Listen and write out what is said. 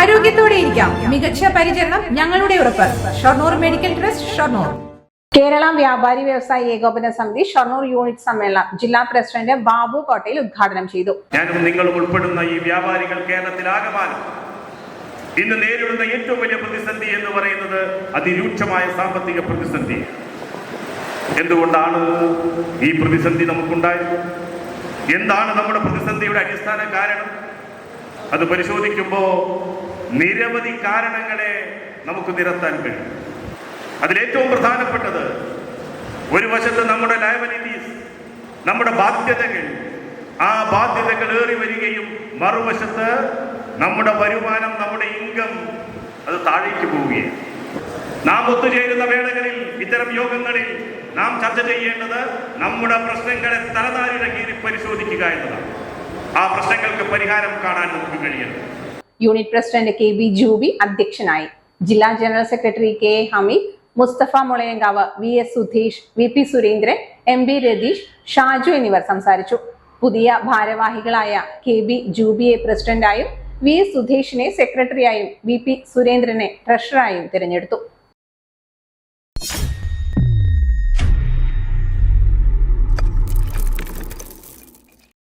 ആരോഗ്യത്തോടെ ഇരിക്കാം. മികച്ച പരിചരണം ഞങ്ങളുടെ ഉറപ്പ്. Shoranur medical trust Shoranur. Kerala വ്യാപാരി വ്യവസായി ഏകോപന സമിതി ഷൊർണൂർ യൂണിറ്റ് സമ്മേളനം ജില്ലാ പ്രസിഡന്റ് ബാബു കോട്ടയിൽ ഉദ്ഘാടനം ചെയ്തു. ഞാനും നിങ്ങളും ഉൾപ്പെടുന്ന ഈ വ്യാപാരികൾ കേരളത്തിലാകമാനം ഇന്ന് നേരിടുന്ന ഏറ്റവും വലിയ പ്രതിസന്ധി എന്ന് പറയുന്നത് അതിരൂക്ഷമായ സാമ്പത്തിക പ്രതിസന്ധി. എന്തുകൊണ്ടാണ് ഈ പ്രതിസന്ധി നമുക്കുണ്ടായത്? എന്താണ് നമ്മുടെ പ്രതിസന്ധിയുടെ അടിസ്ഥാന കാരണം? അത് പരിശോധിക്കുമ്പോൾ നിരവധി കാരണങ്ങളെ നമുക്ക് നിരത്താൻ കഴിയും. അതിലേറ്റവും പ്രധാനപ്പെട്ടത് ഒരു വശത്ത് നമ്മുടെ ലയബിലിറ്റീസ് നമ്മുടെ ബാധ്യതകൾ ആ ബാധ്യതകൾ ഏറി വരികയും മറുവശത്ത് നമ്മുടെ വരുമാനം നമ്മുടെ ഇൻകം അത് താഴേക്ക് പോവുകയാണ്. നാം ഒത്തുചേരുന്ന വേളകളിൽ ഇത്തരം യോഗങ്ങളിൽ നാം ചർച്ച ചെയ്യേണ്ടത് നമ്മുടെ പ്രശ്നങ്ങളെ തലനാരിഴ കീറി പരിശോധിക്കുക എന്നതാണ്. ആ പ്രശ്നങ്ങൾക്ക് പരിഹാരം കാണാൻ നമുക്ക് കഴിയണം. Unit president K B Juby അധ്യക്ഷനായി. ജില്ലാ general secretary K Hameed Mustafa Mulayankavu V S Sudheesh V P Surendran M B Ratheesh Shaju എന്നിവർ സംസാരിച്ചു. പുതിയ ഭാരവാഹികളായ കെ ബി ജൂബിയെ പ്രസിഡന്റായും വി എസ് സുധീഷിനെ സെക്രട്ടറിയായും വി പി സുരേന്ദ്രനെ ട്രഷറായും തിരഞ്ഞെടുത്തു.